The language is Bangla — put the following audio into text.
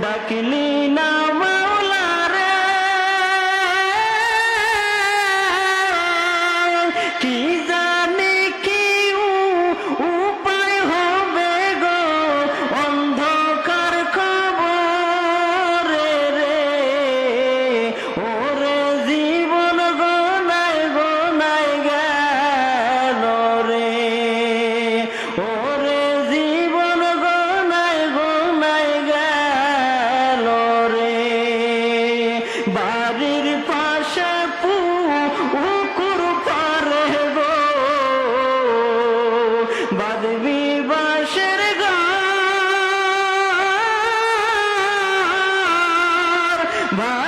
ডাকলি না মাওলা রে। কি যা Bye.